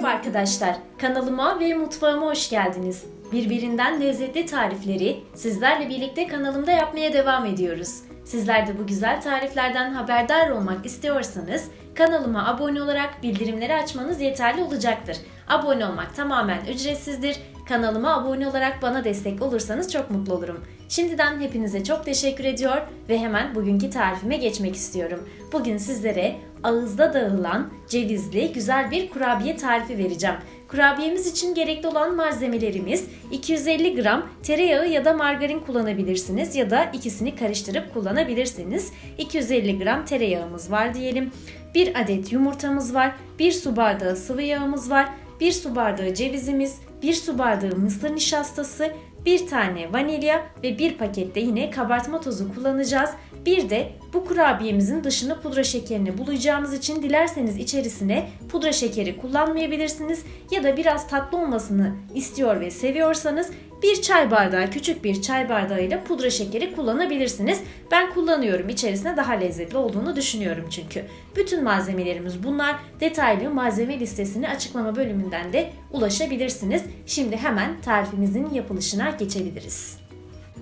Merhaba arkadaşlar, kanalıma ve mutfağıma hoş geldiniz. Birbirinden lezzetli tarifleri sizlerle birlikte kanalımda yapmaya devam ediyoruz. Sizler de bu güzel tariflerden haberdar olmak istiyorsanız kanalıma abone olarak bildirimleri açmanız yeterli olacaktır. Abone olmak tamamen ücretsizdir. Kanalıma abone olarak bana destek olursanız çok mutlu olurum. Şimdiden hepinize çok teşekkür ediyor ve hemen bugünkü tarifime geçmek istiyorum. Bugün sizlere ağızda dağılan cevizli güzel bir kurabiye tarifi vereceğim. Kurabiyemiz için gerekli olan malzemelerimiz 250 gram tereyağı ya da margarin kullanabilirsiniz ya da ikisini karıştırıp kullanabilirsiniz. 250 gram tereyağımız var diyelim. 1 adet yumurtamız var. 1 su bardağı sıvı yağımız var. 1 su bardağı cevizimiz, 1 su bardağı mısır nişastası, 1 tane vanilya ve 1 pakette yine kabartma tozu kullanacağız. Bir de bu kurabiyemizin dışına pudra şekerini bulayacağımız için dilerseniz içerisine pudra şekeri kullanmayabilirsiniz ya da biraz tatlı olmasını istiyor ve seviyorsanız bir çay bardağı, küçük bir çay bardağıyla pudra şekeri kullanabilirsiniz. Ben kullanıyorum. içerisine daha lezzetli olduğunu düşünüyorum çünkü. Bütün malzemelerimiz bunlar. Detaylı malzeme listesini açıklama bölümünden de ulaşabilirsiniz. Şimdi hemen tarifimizin yapılışına geçebiliriz.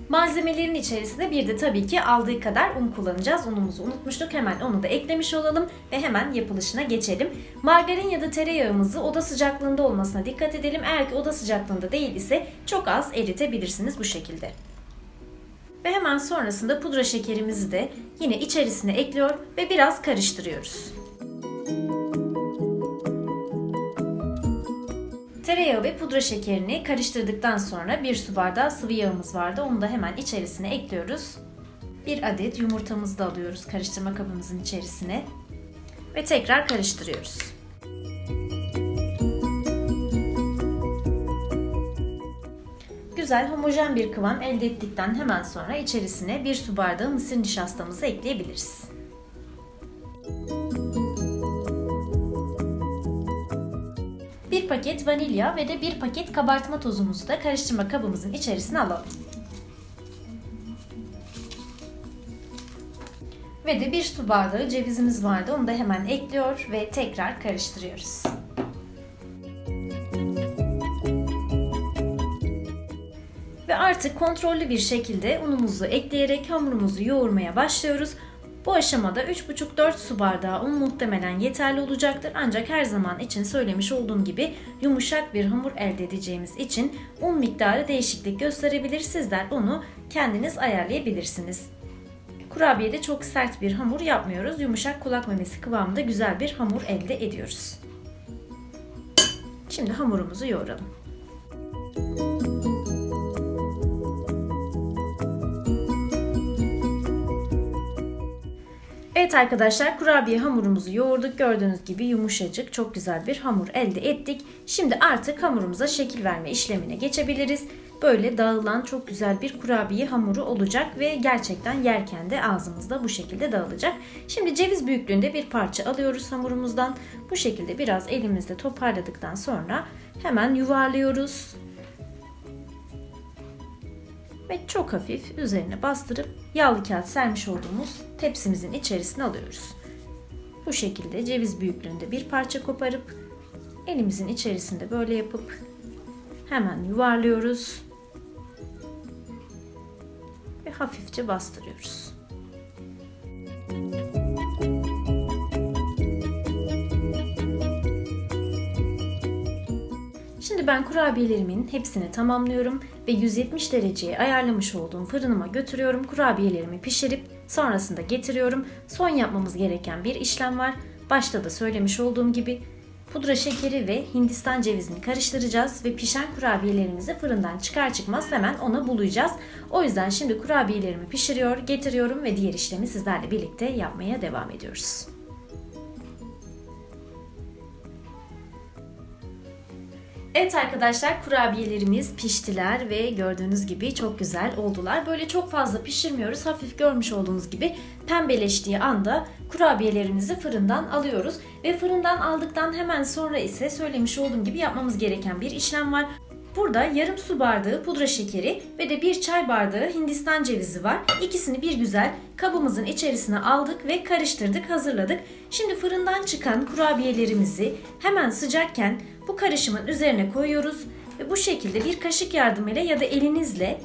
Malzemelerin içerisinde bir de tabii ki aldığı kadar un kullanacağız. Unumuzu unutmuştuk. Hemen onu da eklemiş olalım ve hemen yapılışına geçelim. Margarin ya da tereyağımızı oda sıcaklığında olmasına dikkat edelim. Eğer ki oda sıcaklığında değil ise çok az eritebilirsiniz bu şekilde. Ve hemen sonrasında pudra şekerimizi de yine içerisine ekliyor ve biraz karıştırıyoruz. Tereyağı ve pudra şekerini karıştırdıktan sonra bir su bardağı sıvı yağımız vardı. Onu da hemen içerisine ekliyoruz. Bir adet yumurtamızı da alıyoruz karıştırma kabımızın içerisine. Ve tekrar karıştırıyoruz. Güzel homojen bir kıvam elde ettikten hemen sonra içerisine bir su bardağı mısır nişastamızı ekleyebiliriz. Paket vanilya ve de bir paket kabartma tozumuzu da karıştırma kabımızın içerisine alalım. Ve de bir su bardağı cevizimiz vardı. Onu da hemen ekliyor ve tekrar karıştırıyoruz. Ve artık kontrollü bir şekilde unumuzu ekleyerek hamurumuzu yoğurmaya başlıyoruz. Bu aşamada 3,5-4 su bardağı un muhtemelen yeterli olacaktır. Ancak her zaman için söylemiş olduğum gibi yumuşak bir hamur elde edeceğimiz için un miktarı değişiklik gösterebilir. Sizler onu kendiniz ayarlayabilirsiniz. Kurabiyede çok sert bir hamur yapmıyoruz. Yumuşak kulak memesi kıvamında güzel bir hamur elde ediyoruz. Şimdi hamurumuzu yoğuralım. Evet arkadaşlar kurabiye hamurumuzu yoğurduk. Gördüğünüz gibi yumuşacık çok güzel bir hamur elde ettik. Şimdi artık hamurumuza şekil verme işlemine geçebiliriz. Böyle dağılan çok güzel bir kurabiye hamuru olacak ve gerçekten yerken de ağzımızda bu şekilde dağılacak. Şimdi ceviz büyüklüğünde bir parça alıyoruz hamurumuzdan. Bu şekilde biraz elimizde toparladıktan sonra hemen yuvarlıyoruz ve çok hafif üzerine bastırıp yağlı kağıt sermiş olduğumuz tepsimizin içerisine alıyoruz. Bu şekilde ceviz büyüklüğünde bir parça koparıp elimizin içerisinde böyle yapıp hemen yuvarlıyoruz ve hafifçe bastırıyoruz. Şimdi ben kurabiyelerimin hepsini tamamlıyorum ve 170 dereceye ayarlamış olduğum fırınıma götürüyorum. Kurabiyelerimi pişirip sonrasında getiriyorum. Son yapmamız gereken bir işlem var. Başta da söylemiş olduğum gibi pudra şekeri ve hindistan cevizini karıştıracağız ve pişen kurabiyelerimizi fırından çıkar çıkmaz hemen ona bulayacağız. O yüzden şimdi kurabiyelerimi pişiriyor, getiriyorum ve diğer işlemi sizlerle birlikte yapmaya devam ediyoruz. Evet arkadaşlar kurabiyelerimiz piştiler ve gördüğünüz gibi çok güzel oldular. Böyle çok fazla pişirmiyoruz. Hafif görmüş olduğunuz gibi pembeleştiği anda kurabiyelerimizi fırından alıyoruz. Ve fırından aldıktan hemen sonra ise söylemiş olduğum gibi yapmamız gereken bir işlem var. Burada yarım su bardağı pudra şekeri ve de bir çay bardağı hindistan cevizi var. İkisini bir güzel kabımızın içerisine aldık ve karıştırdık, hazırladık. Şimdi fırından çıkan kurabiyelerimizi hemen sıcakken bu karışımın üzerine koyuyoruz ve bu şekilde bir kaşık yardımıyla ya da elinizle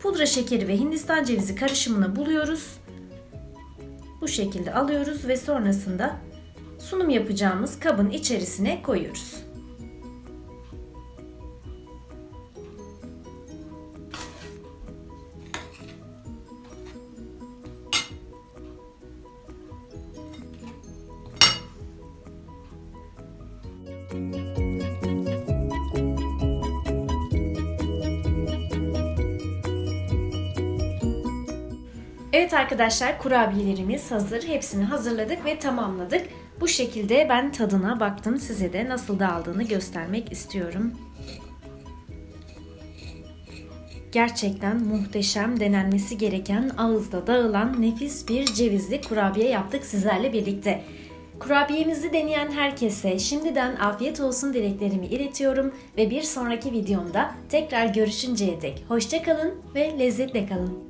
pudra şekeri ve hindistan cevizi karışımını buluyoruz. Bu şekilde alıyoruz ve sonrasında sunum yapacağımız kabın içerisine koyuyoruz. Evet arkadaşlar kurabiyelerimiz hazır. Hepsini hazırladık ve tamamladık. Bu şekilde ben tadına baktım. Size de nasıl dağıldığını göstermek istiyorum. Gerçekten muhteşem denenmesi gereken ağızda dağılan nefis bir cevizli kurabiye yaptık sizlerle birlikte. Kurabiyemizi deneyen herkese şimdiden afiyet olsun dileklerimi iletiyorum ve bir sonraki videomda tekrar görüşünceye dek hoşçakalın ve lezzetle kalın.